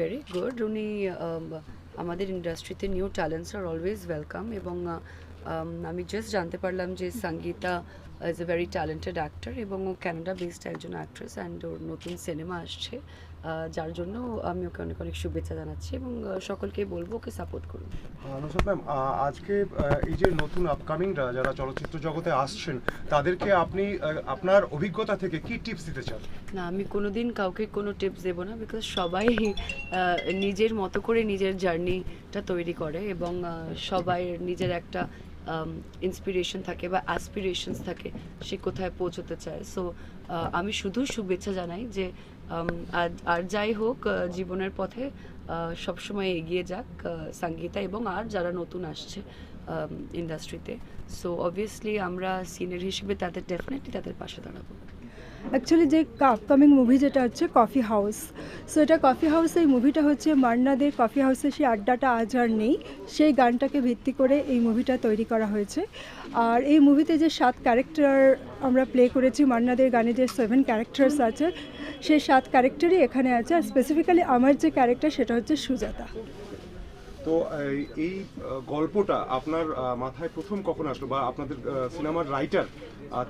Very good. উনি আমাদের ইন্ডাস্ট্রিতে নিউ ট্যালেন্টস আর অলওয়েজ ওয়েলকাম এবং আমি জাস্ট জানতে পারলাম যে Sangeeta is a very talented actor এবং ও ক্যানাডা বেসড একজন অ্যাক্ট্রেস অ্যান্ড ওর নতুন সিনেমা আসছে। যার জন্য আমি ওকে অনেক অনেক শুভেচ্ছা জানাচ্ছি এবং সকলকে বলব ওকে সাপোর্ট করুন। নুসরাত ম্যাম আজকে এই যে নতুন আপকামিংরা যারা চলচ্চিত্র জগতে আসছেন তাদেরকে আপনি আপনার অভিজ্ঞতা থেকে কি টিপস দিতে চান? না আমি কোনোদিন কাউকে কোনো টিপস দেবো না বিকজ সবাই নিজের মতো করে নিজের জার্নিটা তৈরি করে এবং সবাই নিজের একটা ইন্সপিরেশন থাকে বা অ্যাসপিরেশনস থাকে, সে কোথায় পৌঁছতে চায়। সো আমি শুধু শুভেচ্ছা জানাই যে আর- আর যাই হোক জীবনের পথে সবসময় এগিয়ে যাক সঙ্গীতা এবং আর যারা নতুন আসছে ইন্ডাস্ট্রিতে সো অবভিয়াসলি আমরা সিনিয়র হিসেবে তাদের ডেফিনেটলি তাদের পাশে দাঁড়াবো। অ্যাকচুয়ালি যে আপকামিং মুভি যেটা হচ্ছে কফি হাউস সো এটা কফি হাউস এই মুভিটা হচ্ছে মান্না মান্নাদের কফি হাউসে সেই আড্ডাটা আজ আর নেই। সেই গানটাকে ভিত্তি করে এই মুভিটা তৈরি করা হয়েছে। আর এই মুভিতে যে সাত ক্যারেক্টার আমরা প্লে করেছি মান্নাদের গানে যে সেভেন ক্যারেক্টার্স আছে, সেই সাত ক্যারেক্টারই এখানে আছে। আর স্পেসিফিক্যালি আমার যে ক্যারেক্টার সেটা হচ্ছে সুজাতা। তো এই গল্পটা আপনার মাথায় প্রথম কখন আসলো বা আপনাদের সিনেমার রাইটার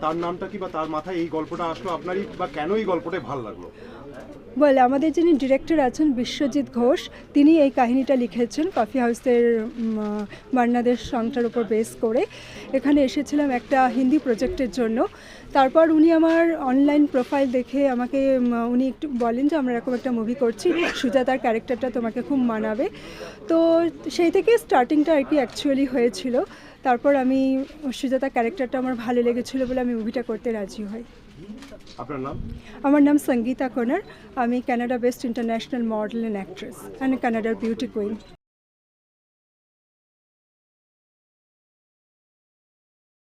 তার নামটা কি বা তার মাথায় এই গল্পটা আসলো আপনারই বা কেন এই গল্পটাই ভালো লাগল? বলে আমাদের যিনি ডিরেক্টর আছেন বিশ্বজিৎ ঘোষ তিনি এই কাহিনীটা লিখেছেন কফি হাউসের উম, সংটার উপর বেস করে। এখানে এসেছিলাম একটা হিন্দি প্রজেক্টের জন্য। তারপর উনি আমার অনলাইন প্রোফাইল দেখে আমাকে উনি একটু বলেন যে আমরা এরকম একটা মুভি করছি সুজাতার ক্যারেক্টারটা তোমাকে খুব মানাবে। তো সেই থেকে স্টার্টিংটা আর কি অ্যাকচুয়ালি হয়েছিল। তারপর আমি সুজাতা ক্যারেক্টারটা আমার ভালো লেগেছিলো বলে আমি মুভিটা করতে রাজি হই। আপনার নাম? আমার নাম সঙ্গীতা কোনার আমি Canada best international model and actress and কানাডার বিউটি কুইন